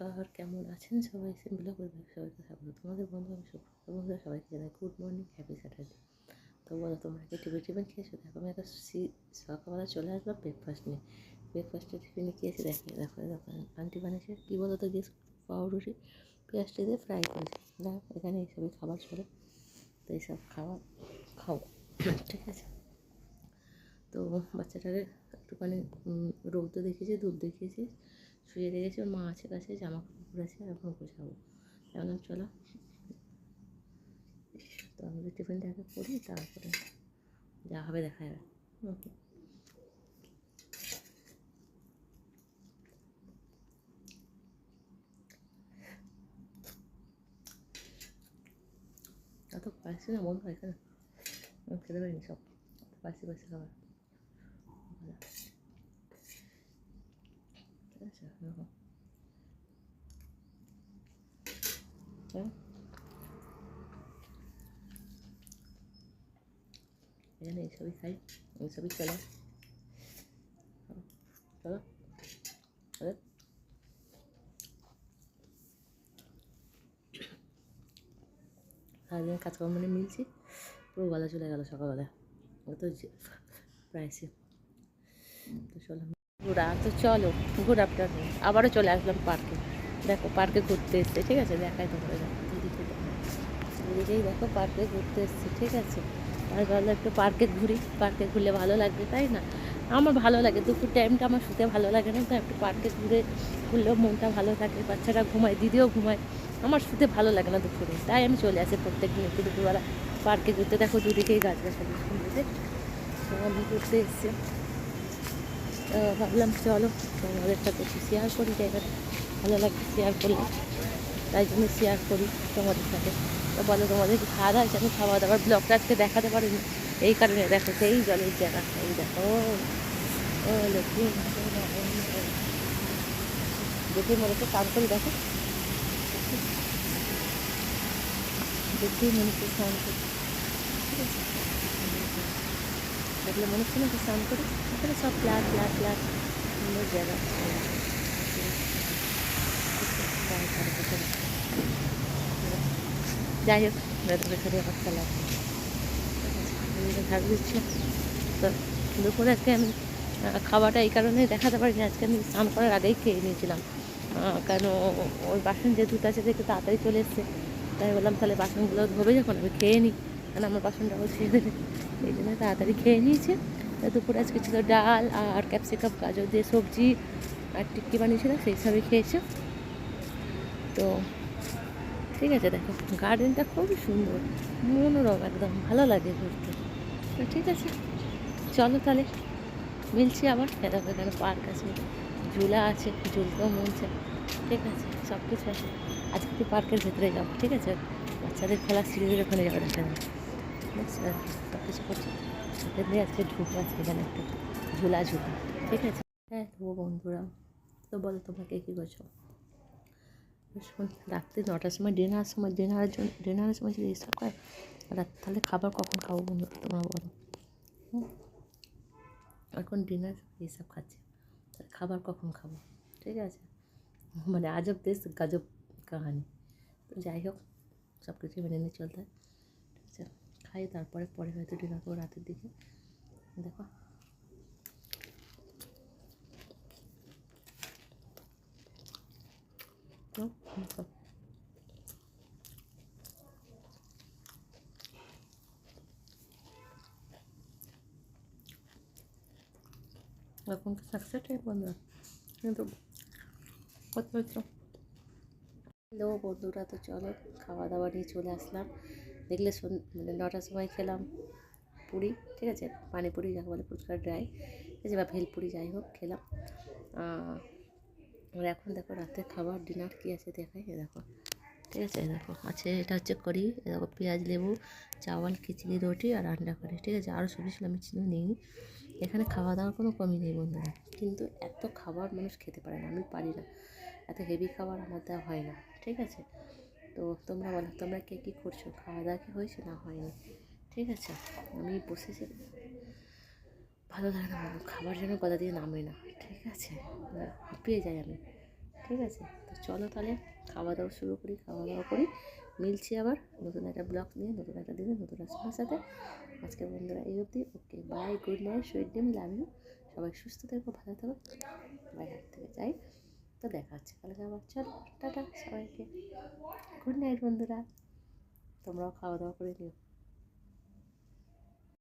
নমস্কার কেমন আছেন? সবাই সিম্পলা পরিবার সবাইকে স্বাগত তোমাদের বন্ধু আমি সুপ্র বন্ধুরা সবাইকে জানাই গুড মর্নিং হ্যাপি স্যাটারডে তো বলো, তোমরা কি টিফিন টিফিন খেয়েছো? দেখো, আমি একটা সকালবেলা চলে আসলাম ব্রেকফাস্ট নিয়ে। ব্রেকফাস্টে টিফিনে খেয়েছি দেখো দেখো দেখো, আন্টি বানিয়েছে। কী বলো তো গেস পাউরুটি পেঁয়াজটি দিয়ে ফ্রাই করেছি। দেখো এখানে এইসবই খাবার চলে। তো এইসব খাবার খাও। ঠিক আছে? তো বাচ্চাটাকে একটুখানি রৌদ্র দেখিয়েছি, ধূপ দেখিয়েছি। শুয়ে রেখেছি ওর মা আছে কাছে জামা কাপড় পরেছে এখন গোছাবো। এখন চলো। তো আমাদের টিফিনটাকে করি, তারপরে যা হবে দেখা যাবে। হুম। এত পারছি না মন হয় এখানে খেতে পারিনি সব। পারছি পারছি, খাবার ভালো। এরকম হ্যাঁ এখানে এইসবই খাই এইসবই চলে। চলো সারাদিন কাজকর্ম নিয়ে মিলছি। পুরো গলা চলে গেল সকালবেলা। ও তো প্রায় তো চলো। ঘোরা, তো চলো গুড আফটারনুন আবারও চলে আসলাম পার্কে। দেখো, পার্কে ঘুরতে এসছে, ঠিক আছে? দেখাই তোমাদের দিদিকে। দিদিকেই দেখো পার্কে ঘুরতে এসছে, ঠিক আছে? আর ভাবলাম একটু পার্কে ঘুরি। পার্কে ঘুরলে ভালো লাগবে, তাই না? আমার ভালো লাগে, দুপুর টাইমটা আমার শুতে ভালো লাগে না। তো একটু পার্কে ঘুরে, ঘুরলেও মনটা ভালো থাকে, বাচ্চারা ঘুমায়, দিদিও ঘুমায়। আমার শুতে ভালো লাগে না দুপুরে, তাই আমি চলে আসি প্রত্যেক দিন একটু দুপুরবেলা পার্কে ঘুরতে। দেখো দুদিকেই গাছ গাছালি সুন্দর তো আমি ঘুরতে এসছি। ভাবলাম চলো তোমাদের সাথে একটু শেয়ার করি জায়গাটা। ভালো লাগবে শেয়ার করলে তাই জন্য শেয়ার করি তোমাদের সাথে। তো বলো, তোমাদের খাওয়া দাওয়া? আমি খাওয়া দাওয়ার ব্লগটা আজকে দেখাতে পারিনি। এই কারণে দেখো, সেই জলের জায়গা এই দেখো। ও, লক্ষ্মী। দেখি মনে হচ্ছে কাজ করি, দেখো। দেখি মনে হচ্ছে স্নান করি ঠিক আছে দেখলে মনে হচ্ছে না স্নান করি। এখানে সব ফ্ল্যাট ফ্ল্যাট ফ্ল্যাট সুন্দর জায়গা। যাই হোক বেতনে সাথে আবার খেলা দিচ্ছি। তো দুপুরে আজকে আমি খাওয়াটা এই কারণেই দেখাতে পারিনি। আজকে আমি স্নান করার আগেই খেয়ে নিয়েছিলাম। কেন ওই বাসন যে দুটো আছে দেখে তাড়াতাড়ি চলে এসছে। তাই বললাম তাহলে বাসনগুলো ধোবে যখন, আমি খেয়ে নিই। কারণ আমার বাসনটা ও ছেড়ে এই জন্য তাড়াতাড়ি খেয়ে নিয়েছি। দুপুরে আজকে ছিল ডাল আর ক্যাপসিকাম, গাজর দিয়ে সবজি আর টিক্কি বানিয়েছিলাম, সেই সবই খেয়েছে। তো ঠিক আছে, দেখো গার্ডেনটা খুবই সুন্দর, মনোরম একদম, ভালো লাগে ঘুরতে। তো ঠিক আছে, চলো তাহলে, মিলছি আবার দেখো এখানে পার্ক আছে, ঝুলা আছে, ঝুলতেও মন চায়। ঠিক আছে সব কিছু আছে। আজকে পার্কের ভেতরে যাব, ঠিক আছে? বাচ্চাদের খেলা সিঁড়ির ওখানে যাব দেখা বুঝছ? সব কিছু করছি। সেখানে আজকে ঝুঁকো আছে এখানে একটা। ঝুলা ঝুলা ঠিক আছে? হ্যাঁ তো বন্ধুরা, তো বলো তোমরা কে করছ? রাত্রি নটার সময় ডিনার সময়, ডিনারের জন্য, ডিনারের সময় যদি এইসব খায় রাত তাহলে খাবার কখন খাব বন্ধু, তোমরা বলো। এখন ডিনার এইসব খাচ্ছে, তাহলে খাবার কখন খাব? ঠিক আছে? মানে আজব দেশ গাজব কাহানি। তো যাই হোক সব কিছু মেনে নিয়ে চলতে হয়। খাই, তারপরে, পরে হয়তো ডিনার করব রাতের দিকে। দেখো। এরকম তো সাকসেস টাইপ কিন্তু করতে হচ্ছে হ্যালো বন্ধুরা, তো চলো খাওয়া দাওয়া নিয়ে চলে আসলাম। দেখলে মানে নটার সময় খেলাম পুরি, ঠিক আছে? পানিপুরি যাকে বলে ফুচকা ড্রাই ঠিক আছে? বা ভেলপুরি যাই হোক, খেলাম। আর এখন দেখো রাতের খাবার ডিনার কী আছে দেখাই? দেখো, ঠিক আছে? দেখো, আছে, এটা হচ্ছে করি দেখো পেঁয়াজ, লেবু, চাওয়াল, খিচড়ি, রুটি আর আন্ডা কারি, ঠিক আছে? আরও সবজি ছিল, আমি চিনি নিইনি এখানে খাওয়া দাওয়ার কোনো কমই নেই, বন্ধুরা। কিন্তু এত খাবার মানুষ খেতে পারে না, আমি পারি না। এত হেভি খাবার আমার দেওয়া হয় না, ঠিক আছে? তো তোমরা বলো, তোমরা কে কী করছ? খাওয়া দাওয়া কি হয়েছে না হয়নি? ঠিক আছে, আমি বসেছি। ভালো লাগে না মানে খাবার যেন কথা দিয়ে নামে না। ঠিক আছে হাঁপিয়ে যাই আমি। ঠিক আছে, তো চলো তাহলে খাওয়া দাওয়া শুরু করি, খাওয়া দাওয়া করি। মিলছি আবার নতুন একটা ব্লগ নিয়ে, নতুন একটা দিনে, নতুন রাস্তার সাথে। আজকে বন্ধুরা এই অবধি, okay bye good night sweet dream love you সবাই সুস্থ থাকো, ভালো থাকো। বাই তো দেখা হচ্ছে কালকে আবার। চল, টাটা সবাইকে। গুড নাইট বন্ধুরা। তোমরাও খাওয়া দাওয়া করে নিও।